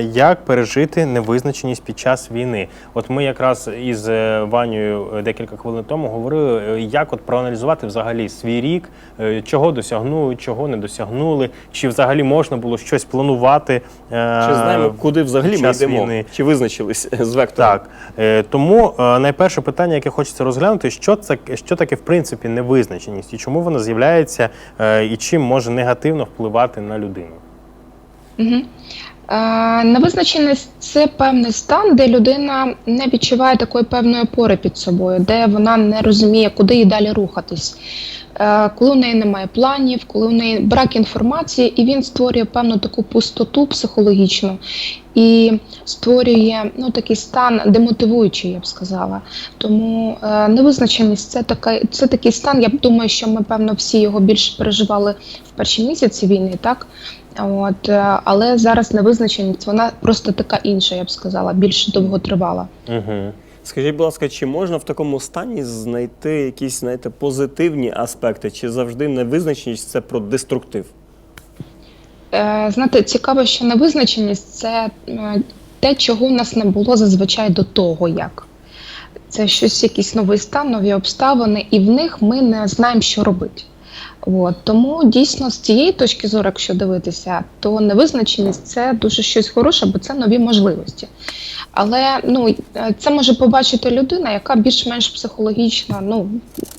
Як пережити невизначеність під час війни? От ми якраз із е, Ванею е, декілька хвилин тому говорили, е, як от проаналізувати взагалі свій рік, чого досягнули, чого не досягнули, чи взагалі можна було щось планувати. Чи знаємо, куди взагалі ми йдемо? війни? Чи визначились з вектором? Так тому найперше питання, яке хочеться розглянути, що це що таке в принципі невизначеність, і чому вона з'являється, і чим може негативно впливати на людину. Угу. Е, невизначеність це певний стан, де людина не відчуває такої певної опори під собою, де вона не розуміє, куди їй далі рухатись. Е, коли в неї немає планів, коли в неї брак інформації, і він створює певну таку пустоту психологічну і створює ну, такий стан демотивуючий, я б сказала. Тому е, невизначеність це, така, це такий стан. Я думаю, що ми, певно, всі його більше переживали в перші місяці війни, так? От, але зараз невизначеність, вона просто така інша, я б сказала, більш довготривала. Угу. Скажіть, будь ласка, чи можна в такому стані знайти якісь знаєте, позитивні аспекти, чи завжди невизначеність це про деструктив? Е, знаєте, цікаво, що невизначеність це е, те, чого в нас не було зазвичай до того, як. Це щось, якийсь новий стан, нові обставини, і в них ми не знаємо, що робити. От. Тому дійсно з цієї точки зору, якщо дивитися, то невизначеність це дуже щось хороше, бо це нові можливості. Але ну, це може побачити людина, яка більш-менш психологічна, ну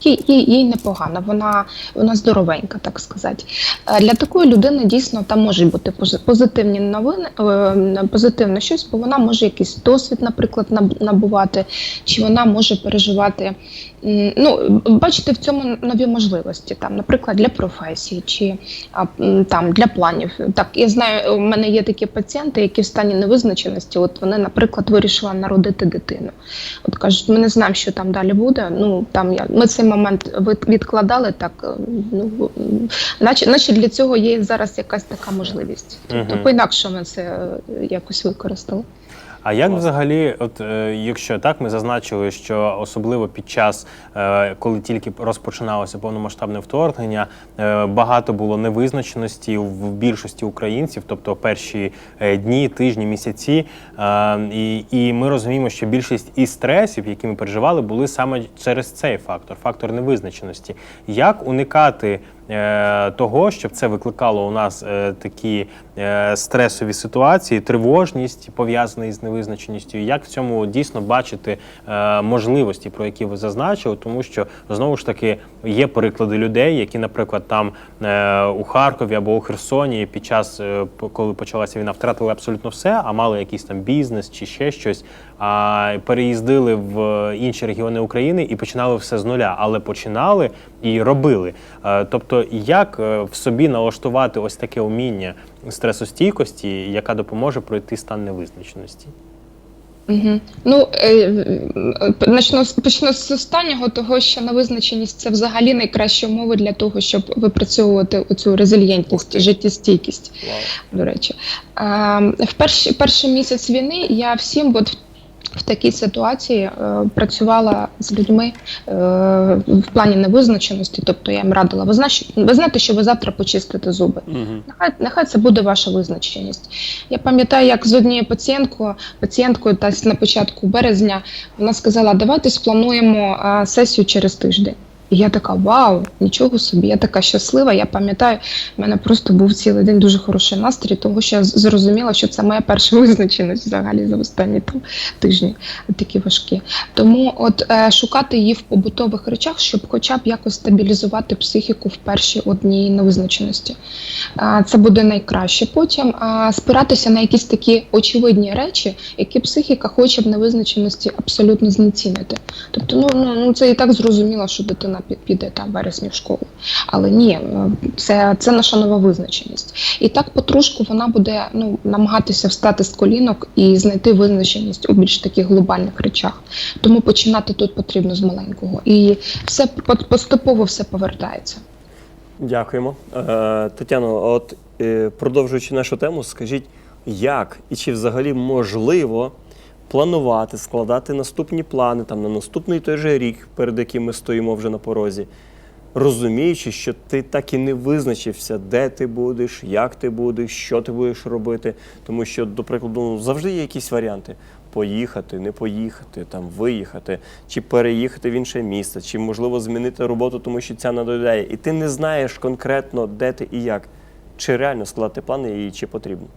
їй, їй, непогано, вона, вона здоровенька, так сказати. Е, Для такої людини дійсно там можуть бути пози- позитивні новини, е, позитивне щось, бо вона може якийсь досвід, наприклад, наб- набувати, чи вона може переживати. Ну, бачити в цьому нові можливості, там, наприклад, для професії чи там для планів. Так, я знаю, у мене є такі пацієнти, які в стані невизначеності. От вони, наприклад, вирішили народити дитину. От кажуть, ми не знаємо, що там далі буде. Ну там я ми цей момент від- відкладали так. е, Ну наче, наче для цього є зараз якась така можливість. Тобто, по інакше ми це е, якось використали. А як Класно. взагалі, от е, якщо так, ми зазначили, що особливо під час, е, коли тільки розпочиналося повномасштабне вторгнення, е, багато було невизначеності в більшості українців, тобто перші е, дні, тижні, місяці. Е, і, і ми розуміємо, що більшість із стресів, які ми переживали, були саме через цей фактор, фактор невизначеності. Як уникати? Е, Того, щоб це викликало у нас е, такі е, стресові ситуації, тривожність пов'язана із невизначеністю, як в цьому дійсно бачити можливості, про які ви зазначили, тому що знову ж таки є приклади людей, які, наприклад, там у Харкові або у Херсоні під час, коли почалася війна, втратили абсолютно все, а мали якийсь там бізнес чи ще щось, а переїздили в інші регіони України і починали все з нуля, але починали і робили. Е, Тобто, як е, в собі налаштувати ось таке уміння стресостійкості, яка допоможе пройти стан невизначеності? Угу. Ну, е, е, почну, з- почну з останнього, того, що невизначеність це взагалі найкращі умови для того, щоб випрацьовувати оцю Ух резильєнтність, життєстійкість, Вау. до речі. Е, в перший, перший місяць війни я всім от в такій ситуації е, працювала з людьми е, в плані невизначеності, тобто я їм радила, ви, знаєте, ви знаєте, що ви завтра почистите зуби. Нехай, нехай це буде ваша визначеність. Я пам'ятаю, як з однією пацієнткою, пацієнткою та на початку березня вона сказала: давайте сплануємо е, сесію через тиждень. І я така, вау, нічого собі, я така щаслива. Я пам'ятаю, в мене просто був цілий день дуже хороший настрій, тому що я зрозуміла, що це моя перша визначеність взагалі за останні там, тижні такі важкі. Тому от е, шукати її в побутових речах, щоб хоча б якось стабілізувати психіку в першій одній невизначеності. А, Це буде найкраще. Потім а, спиратися на якісь такі очевидні речі, які психіка хоче в невизначеності абсолютно знецінити. Тобто, ну, ну, ну це і так зрозуміло, що дитина пі- піде там вересні в школу. Але ні, е, це, це наша нова визначеність. І так потрошку вона буде ну, намагатися встати з колінок і знайти визначеність у більш таких глобальних речах. Тому починати тут потрібно з маленького. І все по- поступово все повертається. Дякуємо. Е, Тетяно, от е, продовжуючи нашу тему, скажіть, як і чи взагалі можливо планувати, складати наступні плани там, на наступний той же рік, перед яким ми стоїмо вже на порозі, розуміючи, що ти так і не визначився, де ти будеш, як ти будеш, що ти будеш робити. Тому що, до прикладу, ну, завжди є якісь варіанти. Поїхати, не поїхати, там виїхати, чи переїхати в інше місце, чи можливо змінити роботу, тому що ця надоїдає. І ти не знаєш конкретно, де ти і як. Чи реально складати плани і чи потрібно.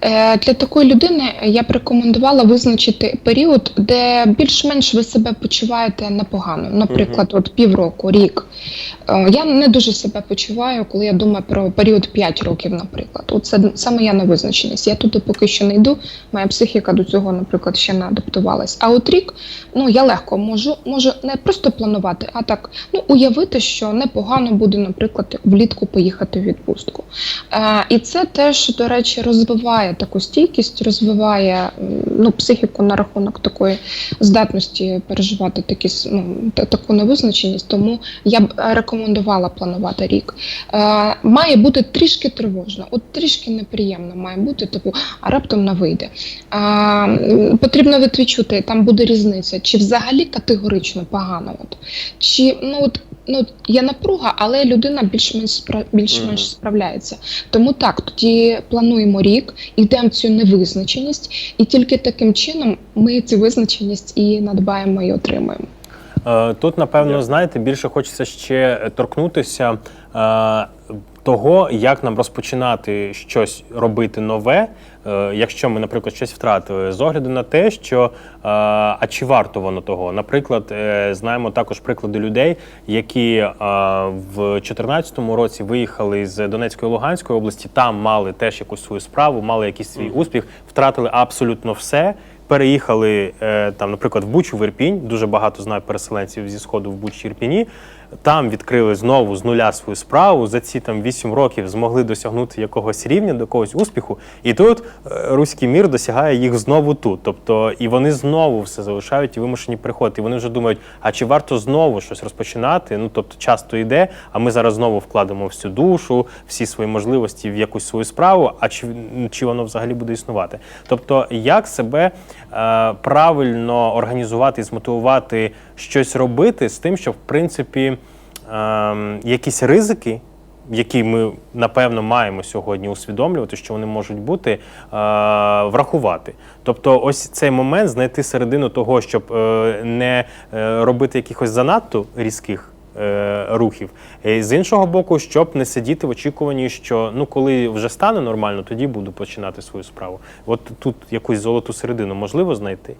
Е, Для такої людини я б рекомендувала визначити період, де більш-менш ви себе почуваєте непогано. Наприклад, от півроку, рік. Е, Я не дуже себе почуваю, коли я думаю про період 5 років, наприклад. От Це саме я невизначеність. Я туди поки що не йду. Моя психіка до цього, наприклад, ще не адаптувалась. А от рік, ну я легко можу, можу не просто планувати, а так ну уявити, що непогано буде, наприклад, влітку поїхати в відпустку. Е, і це теж, до речі, розвиває таку стійкість, розвиває ну, психіку на рахунок такої здатності переживати такі, ну, та- таку невизначеність. Тому я б е, рекомендувала планувати рік. Е, має бути трішки тривожно, от трішки неприємно має бути, типу, а раптом не вийде. Е, потрібно от відчути, там буде різниця, чи взагалі категорично погано. От, чи ну от. Ну, є напруга, але людина більш-менш спра- більш-менш Мгм. справляється. Тому так, тоді плануємо рік, йдемо в цю невизначеність, і тільки таким чином ми цю визначеність і надбаємо і отримаємо. Е, Тут, напевно, знаєте, більше хочеться ще торкнутися е, того, як нам розпочинати щось робити нове, е, якщо ми, наприклад, щось втратили, з огляду на те, що е, а чи варто воно того. Наприклад, е, знаємо також приклади людей, які в 2014 році виїхали з Донецької Луганської області, там мали теж якусь свою справу, мали якийсь свій успіх, втратили абсолютно все. Переїхали е, там, наприклад, в Бучу, в Ірпінь. Дуже багато знаю переселенців зі сходу в Бучі Ірпіні. Там відкрили знову з нуля свою справу. За ці там 8 років змогли досягнути якогось рівня, до якогось успіху. І тут е, руський мір досягає їх знову тут. Тобто, і вони знову все залишають і вимушені приходити. І вони вже думають, а чи варто знову щось розпочинати? Ну тобто, часто йде, а ми зараз знову вкладемо всю душу, всі свої можливості в якусь свою справу. А чи, чи воно взагалі буде існувати? Тобто, як себе правильно організувати і змотивувати щось робити з тим, щоб в принципі е, якісь ризики. Які ми напевно маємо сьогодні усвідомлювати, що вони можуть бути, е, врахувати. Тобто, ось цей момент знайти середину того, щоб е, не е, робити якихось занадто різких е, рухів. І з іншого боку, щоб не сидіти в очікуванні, що ну коли вже стане нормально, тоді буду починати свою справу. От тут якусь золоту середину можливо знайти.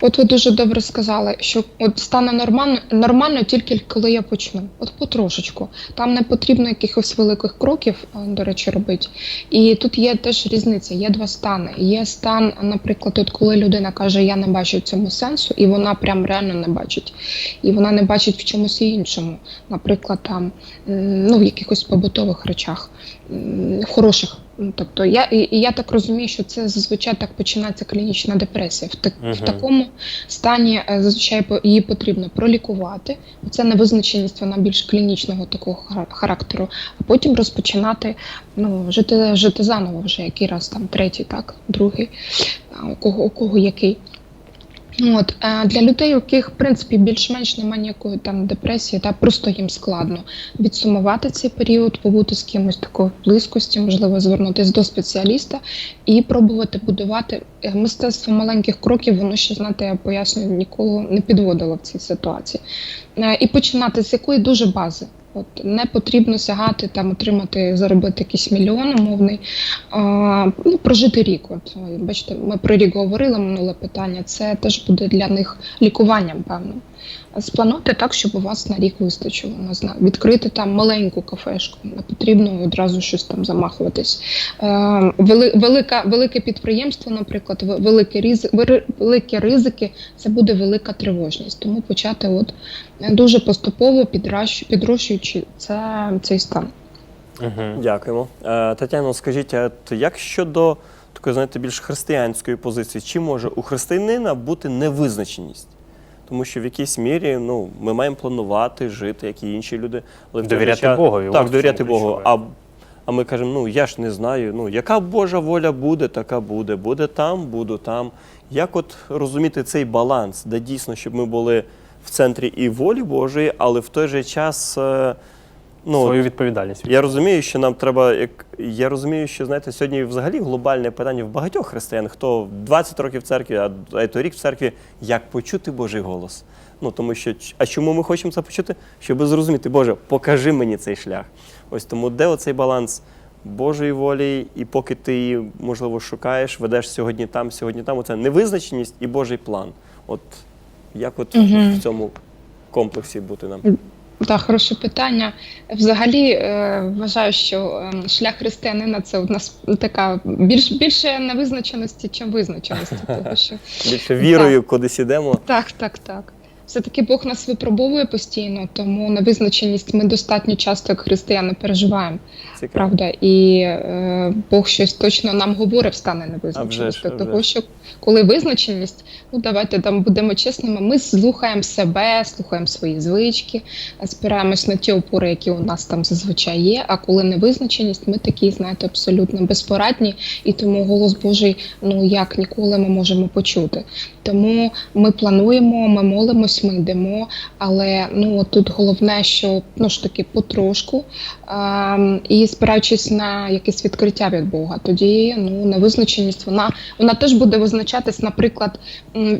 От ви дуже добре сказали, що от стане нормально, нормально тільки коли я почну. От потрошечку. Там не потрібно якихось великих кроків, до речі, робити. І тут є теж різниця, є два стани. Є стан, наприклад, от коли людина каже, я не бачу в цьому сенсу, і вона прям реально не бачить. І вона не бачить в чомусь іншому. Наприклад, там ну, в якихось побутових речах, м, хороших. Ну, Тобто я і, я так розумію, що це зазвичай так починається клінічна депресія. В, так, в такому стані е, зазвичай її потрібно пролікувати. Це невизначеність, вона більш клінічного такого характеру, а потім розпочинати ну, жити, жити заново вже який раз там третій, так, другий, у кого у кого який. От для людей, у яких в принципі більш-менш немає ніякої там депресії, та просто їм складно відсумувати цей період, побути з кимось такої близькості, можливо, звернутися до спеціаліста і пробувати будувати Е, мистецтво маленьких кроків. Воно ще знаєте, я пояснюю, ніколи не підводило в цій ситуації. Е, І починати з якої дуже бази. От не потрібно сягати там, отримати, заробити якийсь мільйон умовний, а, ну, прожити рік. От бачите, ми про рік говорили минуле питання. Це теж буде для них лікуванням певним. Сплануйте так, щоб у вас на рік вистачило. Не знаю, відкрити там маленьку кафешку. Не потрібно одразу щось там замахуватись. Е, велика, велике підприємство, наприклад, великі ризики, великі ризики це буде велика тривожність. Тому почати от е, дуже поступово підращ- підрощуючи це, цей стан. Угу. Дякуємо. Е, Тетяно, скажіть, а от як щодо такої, знаєте, більш християнської позиції, чи може у християнина бути невизначеність? Тому що в якійсь мірі ну, ми маємо планувати, жити, як і інші люди. Але Довіряти час- Богові, Так, довіряти Богу. А, а ми кажемо, ну я ж не знаю, ну яка Божа воля буде, така буде. Буде там, буду там. Як от розуміти цей баланс, де дійсно, щоб ми були в центрі і волі Божої, але в той же час. е, Ну, Свою відповідальність. я розумію, що нам треба, як я розумію, що знаєте, сьогодні взагалі глобальне питання в багатьох християн, хто 20 років в церкві, а а й торік в церкві, як почути Божий голос. Ну тому що а чому ми хочемо це почути? Щоб зрозуміти, Боже, покажи мені цей шлях. Ось тому де оцей баланс Божої волі, і поки ти її, можливо, шукаєш, ведеш сьогодні там, сьогодні там. Оце невизначеність і Божий план. От як от угу. в цьому комплексі бути нам? Так, хороше питання. Взагалі е, вважаю, що е, шлях християнина це у нас така більш більше невизначеності, чим визначеності. Тому що Більше вірою кудись ідемо. так, так, так. Все-таки Бог нас випробовує постійно, тому невизначеність ми достатньо часто як християни переживаємо. Цікаво. Правда, і е, Бог щось точно нам говорить стане невизначеності. вже Того, що коли визначеність, ну давайте там будемо чесними, ми слухаємо себе, слухаємо свої звички, спираємось на ті опори, які у нас там зазвичай є. А коли невизначеність, ми такі, знаєте, абсолютно безпорадні, і тому голос Божий, ну як ніколи ми можемо почути. Тому ми плануємо, ми молимось, ми йдемо. Але ну тут головне, що ну ж таки потрошку ем, і спираючись на якесь відкриття від Бога, тоді ну невизначеність вона вона теж буде визначатись. Наприклад,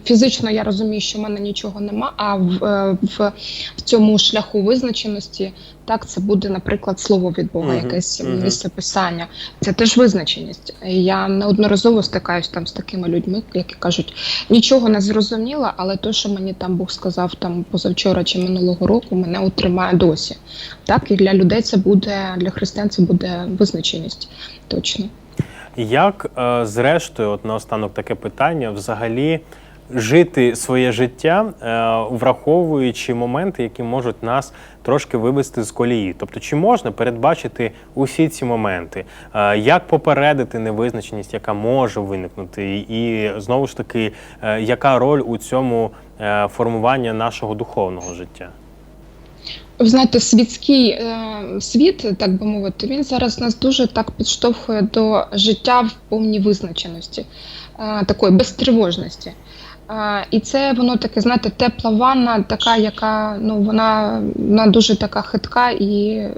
фізично я розумію, що в мене нічого нема. А в, е, в, в цьому шляху визначеності так це буде, наприклад, слово від Бога, Мгм, якесь мгм. місце писання. Це теж визначеність. Я неодноразово стикаюсь там з такими людьми, які кажуть, нічого не зрозуміла, але то, що мені там Бог сказав там позавчора чи минулого року, мене утримає досі. Так, і для людей це буде, для християн це буде визначеність. Точно. Як, е, зрештою, от наостанок таке питання, взагалі жити своє життя, е, враховуючи моменти, які можуть нас трошки вивести з колії? Тобто, чи можна передбачити усі ці моменти? Е, Як попередити невизначеність, яка може виникнути, і знову ж таки, е, яка роль у цьому формуванні нашого духовного життя? Ви знаєте, світський е, світ, так би мовити, він зараз нас дуже так підштовхує до життя в повній визначеності, е, такої безтривожності. Е, і це воно таке, знаєте, тепла ванна, така, яка ну вона, вона дуже така хитка, і е,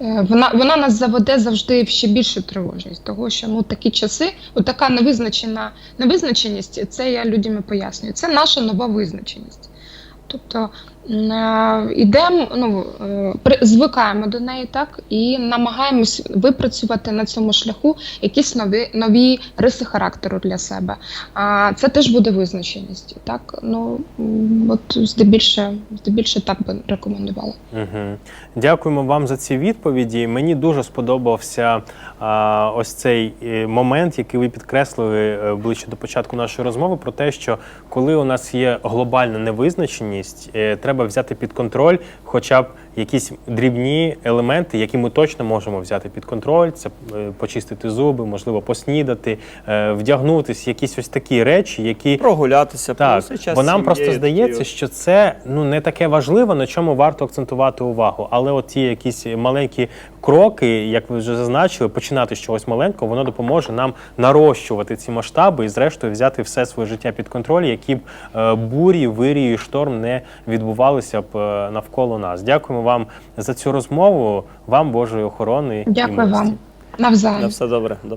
е, вона, вона нас заведе завжди в ще більшу тривожність. Того, що ну такі часи, отака така невизначена невизначеність, це я людям і пояснюю. Це наша нова визначеність. Тобто йдемо, ну, е, звикаємо до неї, так, і намагаємось випрацювати на цьому шляху якісь нові, нові риси характеру для себе. А це теж буде визначеність. Так? Ну, от здебільше, здебільше так би рекомендувала. Угу. Дякуємо вам за ці відповіді. Мені дуже сподобався а, ось цей е, момент, який ви підкреслили е, ближче до початку нашої розмови, про те, що коли у нас є глобальна невизначеність, е, треба взяти під контроль хоча б якісь дрібні елементи, які ми точно можемо взяти під контроль. Це е, почистити зуби, можливо, поснідати, е, вдягнутись, якісь ось такі речі, які Прогулятися, так, час бо нам просто здається, що це ну не таке важливо, на чому варто акцентувати увагу. Але от ті якісь маленькі кроки, як ви вже зазначили, починати з чогось маленького, воно допоможе нам нарощувати ці масштаби і, зрештою, взяти все своє життя під контроль, які б е, бурі, вирії, шторм не відбувалися б навколо нас. Дякуємо вам за цю розмову. Вам Божої охорони. і Дякую і вам. Навзаєм. На все добре. До